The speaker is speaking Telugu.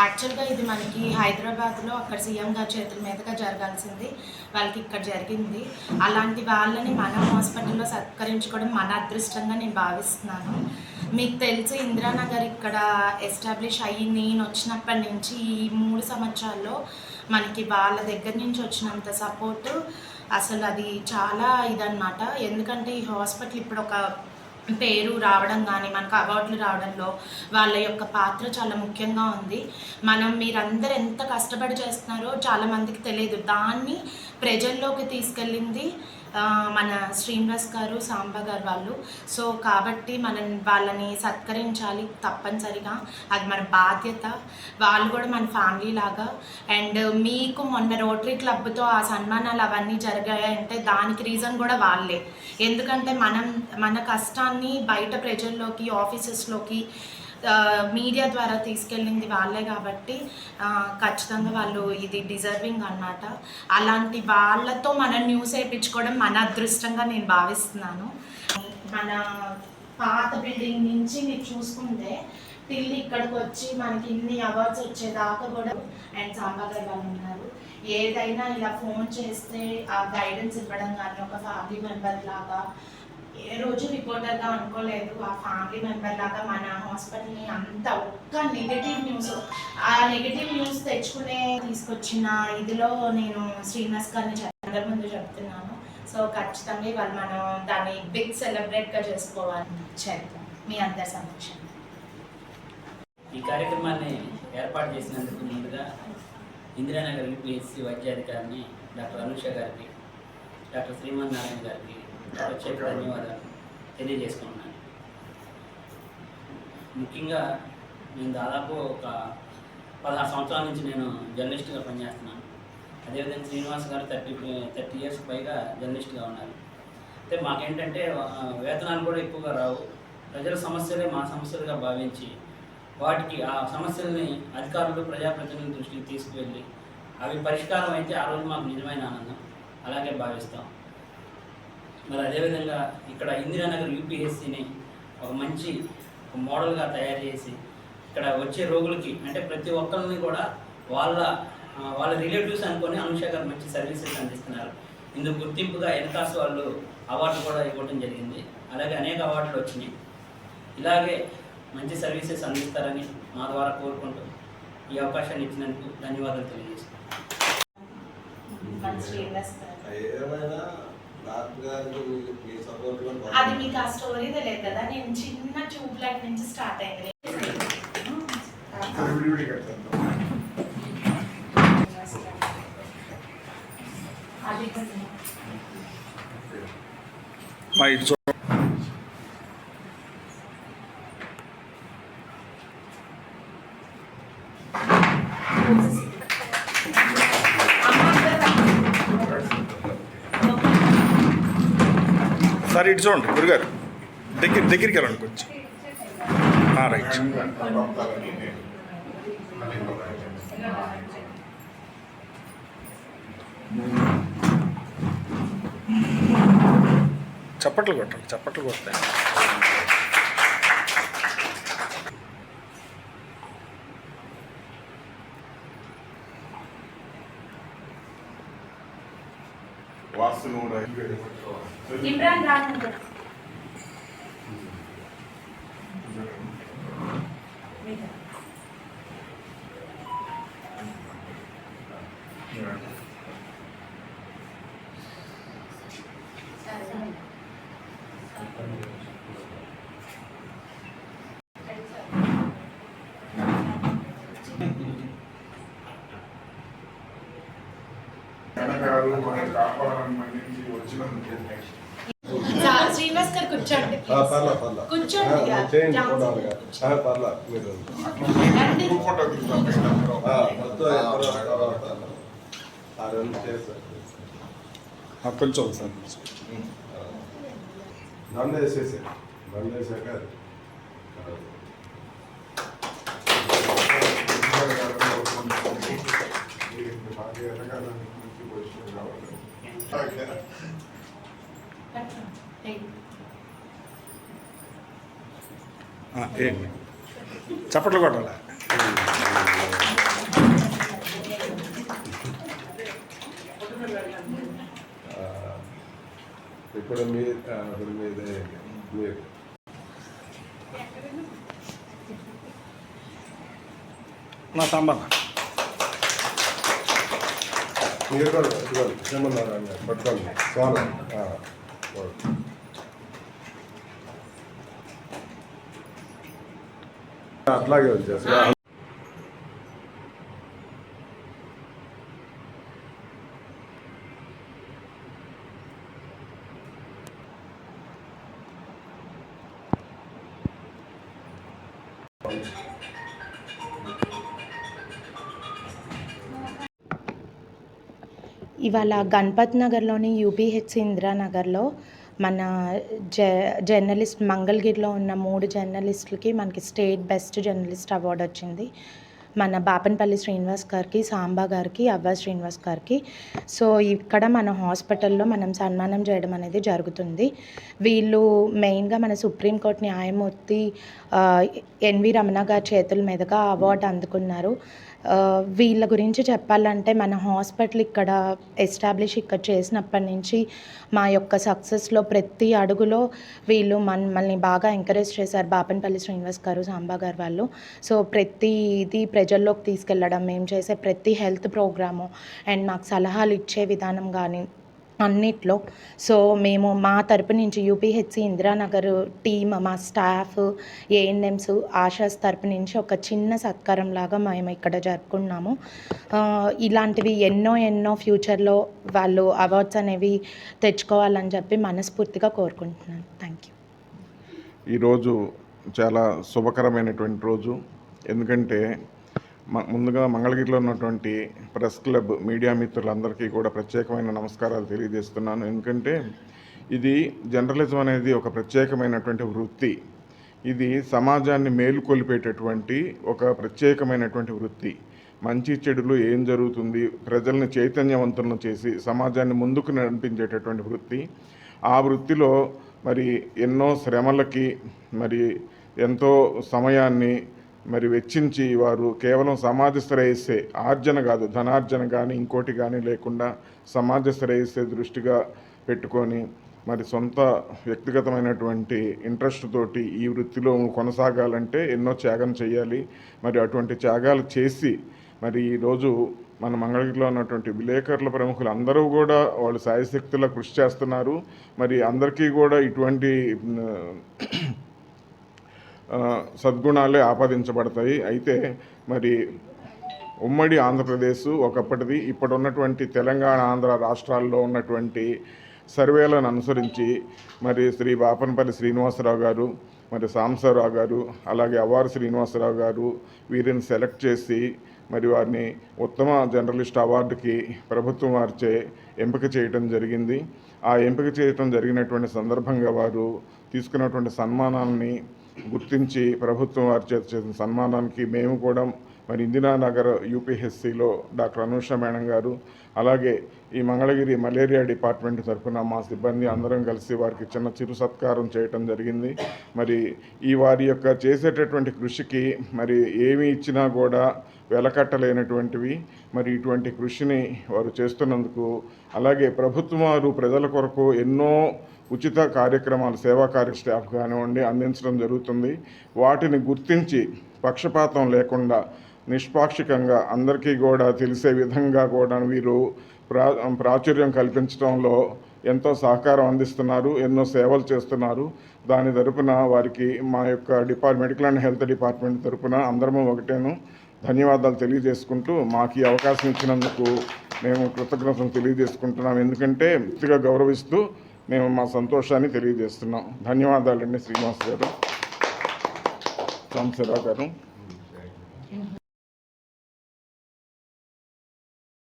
యాక్చువల్గా ఇది మనకి హైదరాబాద్లో అక్కడ సీఎం గారి చేతుల మీదుగా జరగాల్సింది. వాళ్ళకి ఇక్కడ జరిగింది. అలాంటి వాళ్ళని మన హాస్పిటల్లో సత్కరించుకోవడం మన అదృష్టంగా నేను భావిస్తున్నాను. మీకు తెలుసు ఇందిరానగర్ ఇక్కడ ఎస్టాబ్లిష్ అయ్యి నేను వచ్చినప్పటి నుంచి ఈ మూడు సంవత్సరాల్లో మనకి వాళ్ళ దగ్గర నుంచి వచ్చినంత సపోర్టు అసలు అది చాలా ఇదన్నమాట. ఎందుకంటే ఈ హాస్పిటల్ ఇప్పుడు ఒక పేరు రావడం కానీ మనకు అవార్డులు రావడంలో వాళ్ళ యొక్క పాత్ర చాలా ముఖ్యంగా ఉంది. మనం మీరందరూ ఎంత కష్టపడి చేస్తున్నారో చాలామందికి తెలియదు. దాన్ని ప్రజల్లోకి తీసుకెళ్ళింది మన శ్రీనివాస్ గారు సాంబా గారు వాళ్ళు. సో కాబట్టి మనం వాళ్ళని సత్కరించాలి తప్పనిసరిగా. అది మన బాధ్యత. వాళ్ళు కూడా మన ఫ్యామిలీ లాగా. అండ్ మీకు మొన్న రోటరీ క్లబ్తో ఆ సన్మానాలు అవన్నీ జరిగాయంటే దానికి రీజన్ కూడా వాళ్ళే. ఎందుకంటే మనం మన కష్టాన్ని బయట ప్రజల్లోకి ఆఫీసెస్లోకి మీడియా ద్వారా తీసుకెళ్ళింది వాళ్ళే కాబట్టి ఖచ్చితంగా వాళ్ళు ఇది డిజర్వింగ్ అన్నమాట. అలాంటి వాళ్ళతో మనం న్యూస్ వేయించుకోవడం మన అదృష్టంగా నేను భావిస్తున్నాను. మన పాత బిల్డింగ్ నుంచి మీరు చూసుకుంటే టిల్ ఇక్కడికి వచ్చి మనకి ఇన్ని అవార్డ్స్ వచ్చేదాకా కూడా అండ్ సాంబా వాళ్ళు ఉన్నారు. ఏదైనా ఇలా ఫోన్ చేస్తే ఆ గైడెన్స్ ఇవ్వడం కానీ ఒక ఫ్యామిలీ మెంబర్ లాగా ఏ రోజు రిపోర్టర్గా అనుకోలేదు. ఆ ఫ్యామిలీ మెంబర్ లాగా మన హాస్పిటల్ని అంత ఒక్క నెగటివ్ న్యూస్ ఆ నెగటివ్ న్యూస్ తెచ్చుకునే తీసుకొచ్చిన ఇదిలో నేను శ్రీనివాస్ గారిని అందరి ముందు చెప్తున్నాను. సో ఖచ్చితంగా ఇవాళ మనం దాన్ని బిగ్ సెలబ్రేట్గా చేసుకోవాలి చేద్దాం. మీ అందరి సమక్షం ఈ కార్యక్రమాన్ని ఏర్పాటు చేసినందుకు ముందుగా ఇందిరానగర్ యూపీఎస్సీ వైద్యాధికారిని డాక్టర్ అనుష గారికి డాక్టర్ శ్రీమన్ నారాయణ గారికి ప్రత్యేక ధన్యవాదాలు తెలియజేసుకుంటున్నాను ముఖ్యంగా నేను దాదాపు ఒక పదహారు సంవత్సరాల నుంచి నేను జర్నలిస్ట్గా పనిచేస్తున్నాను. అదేవిధంగా శ్రీనివాస్ గారు థర్టీ థర్టీ ఇయర్స్ పైగా జర్నలిస్ట్గా ఉన్నారు. అయితే మాకేంటంటే వేతనాలు కూడా ఎక్కువగా రావు. ప్రజల సమస్యలే మా సమస్యలుగా భావించి వాటికి ఆ సమస్యల్ని అధికారులు ప్రజాప్రతినిధుల దృష్టికి తీసుకువెళ్ళి అవి పరిష్కారం అయితే ఆ రోజు మాకు నిజమైన ఆనందం. అలాగే భావిస్తాం. మరి అదేవిధంగా ఇక్కడ ఇందిరానగర్ యూపీఎస్సీని ఒక మంచి ఒక మోడల్గా తయారు చేసి ఇక్కడ వచ్చే రోగులకి అంటే ప్రతి ఒక్కరిని కూడా వాళ్ళ వాళ్ళ రిలేటివ్స్ అనుకొని అనుష గారు మంచి సర్వీసెస్ అందిస్తున్నారు. ఇందుకు గుర్తింపుగా ఎన్కాస్ వాళ్ళు అవార్డు కూడా ఇవ్వడం జరిగింది. అలాగే అనేక అవార్డులు వచ్చినాయి. ఇలాగే మంచి సర్వీసెస్ అందిస్తారని మా ద్వారా కోరుకుంటూ ఈ అవకాశాన్ని ఇచ్చినందుకు ధన్యవాదాలు తెలియజేస్తున్నాను. అది మీకు ఆ స్టోరీ తెలియదు కదా నేను చిన్న ట్యూబ్ లైట్ నుంచి స్టార్ట్ అయింది. అది మా ఇటు ఒకసారి ఇటు చూడండి గురుగారు. దగ్గర దగ్గరికి వెళ్ళండి కొంచెం. రైట్. చప్పట్లు కొట్టండి చప్పట్లు కొట్టండి కొట్టాలి వాస్తును ఇమ్రాన్ రాను కూడా. కనకాలు మన కాపాడాలని మన్నించి వచ్చినందుకు శ్రీనివాస్ గారు కూర్చోండి పర్లా పర్లా. కూర్చోండి ఆ, ఇక. చేయండి జాగ్రత్తగా చూడాలిగా. కూర్చోండి. చప్పట్లు కొట్టాలి ఇప్పుడు మీ ఇప్పుడు మీదే మీరు నా సాంబార్ మీరు కూడా అన్న పట్టుకోండి సోనం ఆ, ఓకే. అట్లాగే వచ్చేసి ఇవాళ గణపత్ నగర్లోని యూపీహెచ్ ఇందిరానగర్లో మన జ జర్నలిస్ట్ మంగళగిరిలో ఉన్న మూడు జర్నలిస్టులకి మనకి స్టేట్ బెస్ట్ జర్నలిస్ట్ అవార్డు వచ్చింది. మన బాపనపల్లి శ్రీనివాస్ గారికి సాంబా గారికి అవ్వ శ్రీనివాస్ గారికి. సో ఇక్కడ మన హాస్పిటల్లో మనం సన్మానం చేయడం అనేది జరుగుతుంది. వీళ్ళు మెయిన్గా మన సుప్రీంకోర్టు న్యాయమూర్తి ఎన్వి రమణ గారి చేతుల మీదుగా అవార్డు అందుకున్నారు. వీళ్ళ గురించి చెప్పాలంటే మన హాస్పిటల్ ఇక్కడ ఎస్టాబ్లిష్ ఇక్కడ చేసినప్పటి నుంచి మా యొక్క సక్సెస్లో ప్రతి అడుగులో వీళ్ళు మనల్ని బాగా ఎంకరేజ్ చేశారు బాపనపల్లి శ్రీనివాస్ గారు సాంబా గారు వాళ్ళు. సో ప్రతి ఇది ప్రజల్లోకి తీసుకెళ్ళడం మేము చేసే ప్రతి హెల్త్ ప్రోగ్రాము అండ్ మాకు సలహాలు ఇచ్చే విధానం కానీ అన్నిట్లో. సో మేము మా తరపు నుంచి యూపీహెచ్సి ఇందిరానగర్ టీమ్ మా స్టాఫ్ ఏఎన్ఎంస్ ఆశాస్ తరపు నుంచి ఒక చిన్న సత్కారం లాగా మేము ఇక్కడ జరుపుకున్నాము. ఇలాంటివి ఎన్నో ఎన్నో ఫ్యూచర్లో వాళ్ళు అవార్డ్స్ అనేవి తెచ్చుకోవాలని చెప్పి మనస్ఫూర్తిగా కోరుకుంటున్నాను. Thank you. ఈరోజు చాలా శుభకరమైనటువంటి రోజు. ఎందుకంటే ముందుగా మంగళగిరిలో ఉన్నటువంటి ప్రెస్ క్లబ్ మీడియా మిత్రులందరికీ కూడా ప్రత్యేకమైన నమస్కారాలు తెలియజేస్తున్నాను. ఎందుకంటే ఇది జర్నలిజం అనేది ఒక ప్రత్యేకమైనటువంటి వృత్తి. ఇది సమాజాన్ని మేలుకొల్పేటటువంటి ఒక ప్రత్యేకమైనటువంటి వృత్తి. మంచి చెడులు ఏం జరుగుతుంది ప్రజల్ని చైతన్యవంతులను చేసి సమాజాన్ని ముందుకు నడిపించేటటువంటి వృత్తి. ఆ వృత్తిలో మరి ఎన్నో శ్రమలకి మరి ఎంతో సమయాన్ని మరి వెచ్చించి వారు కేవలం సమాజ శ్రేయస్సే ఆర్జన కాదు ధనార్జన కానీ ఇంకోటి కానీ లేకుండా సమాజ శ్రేయస్సే దృష్టిగా పెట్టుకొని మరి సొంత వ్యక్తిగతమైనటువంటి ఇంట్రెస్ట్ తోటి ఈ వృత్తిలో కొనసాగాలంటే ఎన్నో త్యాగం చేయాలి. మరి అటువంటి త్యాగాలు చేసి మరి ఈరోజు మన మంగళగిరిలో ఉన్నటువంటి విలేకరుల ప్రముఖులు అందరూ కూడా వాళ్ళు సాయశక్తుల కృషి చేస్తున్నారు. మరి అందరికీ కూడా ఇటువంటి సద్గుణాలే ఆపాదించబడతాయి. అయితే మరి ఉమ్మడి ఆంధ్రప్రదేశ్ ఒకప్పటిది ఇప్పుడు ఉన్నటువంటి తెలంగాణ ఆంధ్ర రాష్ట్రాల్లో ఉన్నటువంటి సర్వేలను అనుసరించి మరి శ్రీ బాపనపల్లి శ్రీనివాసరావు గారు మరి సాంసరావు గారు అలాగే అవారు శ్రీనివాసరావు గారు వీరిని సెలెక్ట్ చేసి మరి వారిని ఉత్తమ జర్నలిస్ట్ అవార్డుకి ప్రభుత్వం వారిచే ఎంపిక చేయటం జరిగింది. ఆ ఎంపిక చేయటం జరిగినటువంటి సందర్భంగా వారు తీసుకున్నటువంటి సన్మానాన్ని గుర్తించి ప్రభుత్వం వారి చేత చేసిన సన్మానానికి మేము కూడా మరి ఇందిరానగర్ యూపీహెచ్సిలో డాక్టర్ అనూష మేడం గారు అలాగే ఈ మంగళగిరి మలేరియా డిపార్ట్మెంట్ తరఫున మా సిబ్బంది అందరం కలిసి వారికి చిన్న చిరు సత్కారం చేయటం జరిగింది. మరి ఈ వారి యొక్క చేసేటటువంటి కృషికి మరి ఏమి ఇచ్చినా కూడా వెలకట్టలేనటువంటివి. మరి ఇటువంటి కృషిని వారు చేస్తున్నందుకు అలాగే ప్రభుత్వం వారు ప్రజల కొరకు ఎన్నో ఉచిత కార్యక్రమాలు సేవా కార్య స్టాఫ్ కానివ్వండి అందించడం జరుగుతుంది. వాటిని గుర్తించి పక్షపాతం లేకుండా నిష్పాక్షికంగా అందరికీ కూడా తెలిసే విధంగా కూడా వీరు ప్రా ప్రాచుర్యం కల్పించడంలో ఎంతో సహకారం అందిస్తున్నారు ఎన్నో సేవలు చేస్తున్నారు. దాని తరపున వారికి మా యొక్క depart medical and health department తరపున అందరము ఒకటేను. ధన్యవాదాలు తెలియజేసుకుంటూ మాకు ఈ అవకాశం ఇచ్చినందుకు మేము కృతజ్ఞతలు తెలియజేసుకుంటున్నాం. ఎందుకంటే పూర్తిగా గౌరవిస్తూ మేము మా సంతోషాన్ని తెలియజేస్తున్నాం. ధన్యవాదాలండి శ్రీనివాస్ గారు. సాంబశివరావు గారు.